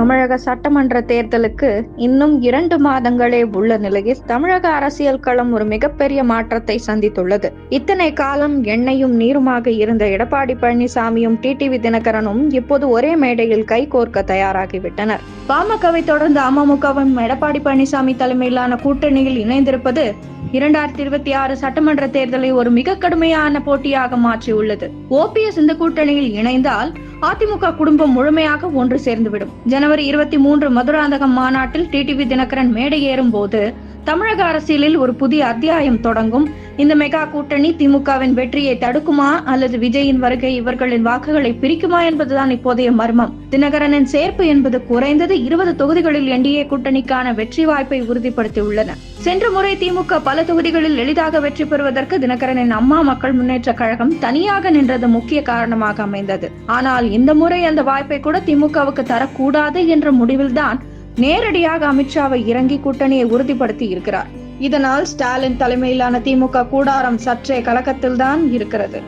தமிழக சட்டமன்ற தேர்தலுக்கு இன்னும் இரண்டு மாதங்களே உள்ள நிலையில் தமிழக அரசியல் களம் ஒரு மிகப்பெரிய மாற்றத்தை சந்தித்துள்ளது. இத்தனை காலம் எண்ணெயும் நீருமாக இருந்த எடப்பாடி பழனிசாமியும் டிடிவி தினகரனும் இப்போது ஒரே மேடையில் கைகோர்க்க தயாராகிவிட்டனர். பாமகவை தொடர்ந்து அமமுகவும் எடப்பாடி பழனிசாமி தலைமையிலான கூட்டணியில் இணைந்திருப்பது இரண்டாயிரத்தி இருபத்தி ஆறு சட்டமன்ற தேர்தலை ஒரு மிக கடுமையான போட்டியாக மாற்றியுள்ளது. ஓபிஎஸ் இந்த கூட்டணியில் இணைந்தால் அதிமுக குடும்பம் முழுமையாக ஒன்று சேர்ந்துவிடும். ஜனவரி இருபத்தி மூன்று மதுராந்தகம் மாநாட்டில் டிடிவி தினகரன் மேடை ஏறும் போது தமிழக அரசியலில் ஒரு புதிய அத்தியாயம் தொடங்கும். இந்த மெகா கூட்டணி திமுகவின் வெற்றியை தடுக்குமா அல்லது விஜயின் வருகை இவர்களின் வாக்குகளை பிரிக்குமா என்பதுதான் இப்போதைய மர்மம். தினகரனின் சேர்ப்பு என்பது குறைந்தது இருபது தொகுதிகளில் என்டிஏ கூட்டணிக்கான வெற்றி வாய்ப்பை உறுதிப்படுத்தியுள்ளன. சென்ற முறை திமுக பல தொகுதிகளில் எளிதாக வெற்றி பெறுவதற்கு தினகரனின் அம்மா மக்கள் முன்னேற்ற கழகம் தனியாக நின்றது முக்கிய காரணமாக அமைந்தது. ஆனால் இந்த முறை அந்த வாய்ப்பை கூட திமுகவுக்கு தரக்கூடாது என்ற முடிவில்தான் நேரடியாக அமித்ஷாவை இறங்கி கூட்டணியை உறுதிப்படுத்தி இருக்கிறார். இதனால் ஸ்டாலின் தலைமையிலான திமுக கூடாரம் சற்றே கலக்கத்தில்தான் இருக்கிறது.